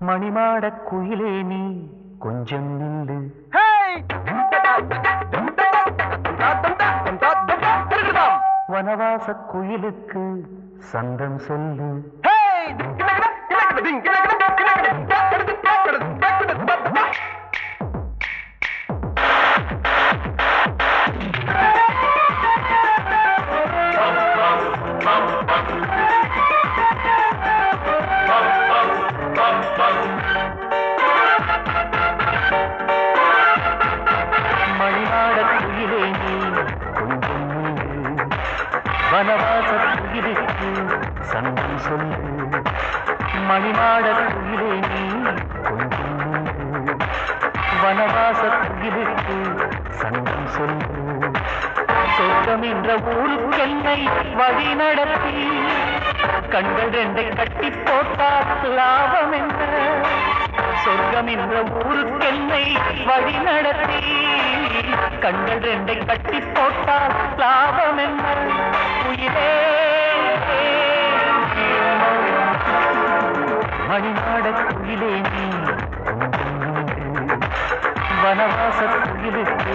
மணிமாட குயிலே நீ கொஞ்சம் நில்லு. வனவாச குயிலுக்கு சந்தம் சொல்லு. மணிமாட குயிலே சங்கம் சொல்லு மணிமாட குயிலே நீ கொஞ்சம் நில்லு வனவாச சொல்லு சொர்க்கம் என்ற ஊருக்கென்னை வழி நடத்தி கண்கள் ரெண்டை கட்டி போட்டார் லாபம் என்ற சொர்க்கம் என்ற ஊருக்கென்னை வழி நடத்தி கண்கள் ரெண்டை கட்டி போட்டால் லாபம் என்ன? உயிரே மணிநாட குயிலே நீ. கொஞ்சம் வனவாச குயிலுக்கு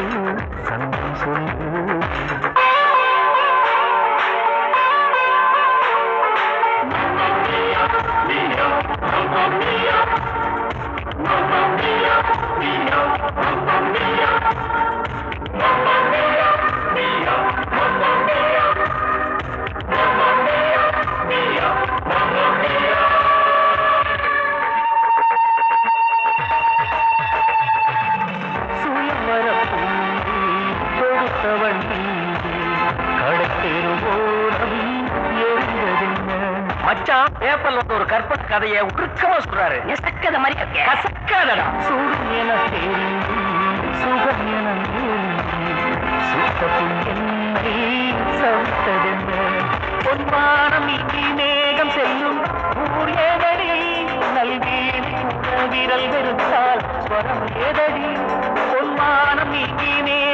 மச்சான் பேப்பர்ல வந்து ஒரு கற்பனை கதையை உருக்கமா சொல்றாரு. நெசக்கத மாதிரி. கசக்காதடா. புண்ணை சவித்ததென்ன பொன்வானம் இனி மேகம் செல்லும் ஊர் ஏதடி நல்வீணி கூட விரல் வெறுத்தால் ஸ்வரம் ஏதடி. பொன்வானம் இனி மேகம்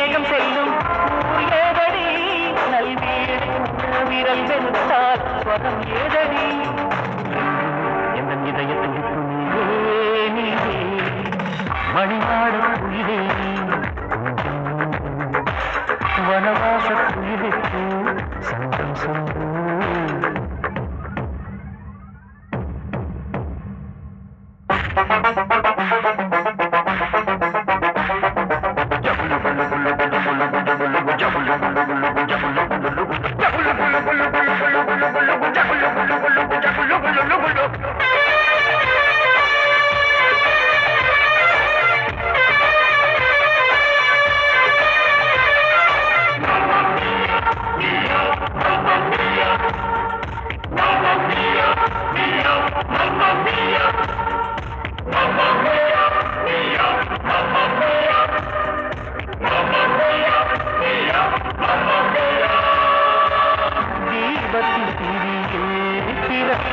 கூட விரல் வெறுத்தால் ஸ்வரம் ஏதடி? எந்த இதய துடிப்பு நீயே நீயே மணிநாட குயிலே. கொஞ்சம் நின்று வனவாச குயிலுக்கு சந்தம் சொல்லு தீபத்தின்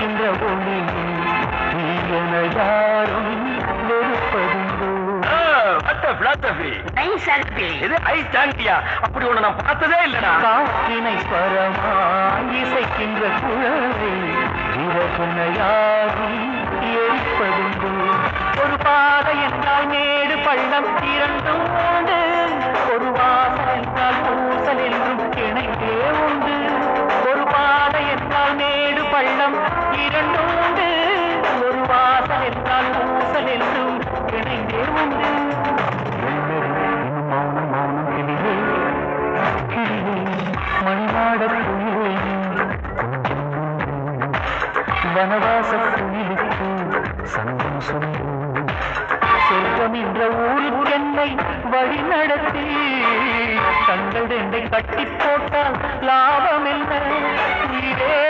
பிறக்கின்ற ஒளியில் தீயன யாரும் வெறுப்பதுண்டோ அப்படி ஒண்ணு நான் பார்த்ததே இல்லடா. காற்றினை ஸ்வரமாய் இசைக்கின்ற குழலை விரகுன யாரும் எரிப்பதுண்டோ ஒரு பாதை என்றால் மேடு பள்ளம் இரண்டும் உண்டு ஒரு வாசல் என்றால் பூசல் என்றும் இணைந்தே உண்டு. இரண்டும் உண்டு ஒரு வாசல் என்றால் பூசல் என்றும் இணைந்தே உண்டு. மணிநாட குயிலே வனவாச குயிலுக்கு சந்தம் சொல்லு சொர்க்கம் என்ற ஊருக்கு என்னை வழி நடத்தி கண்கள் ரெண்டை கட்டி போட்டால் லாபம் என்ன? உயிரே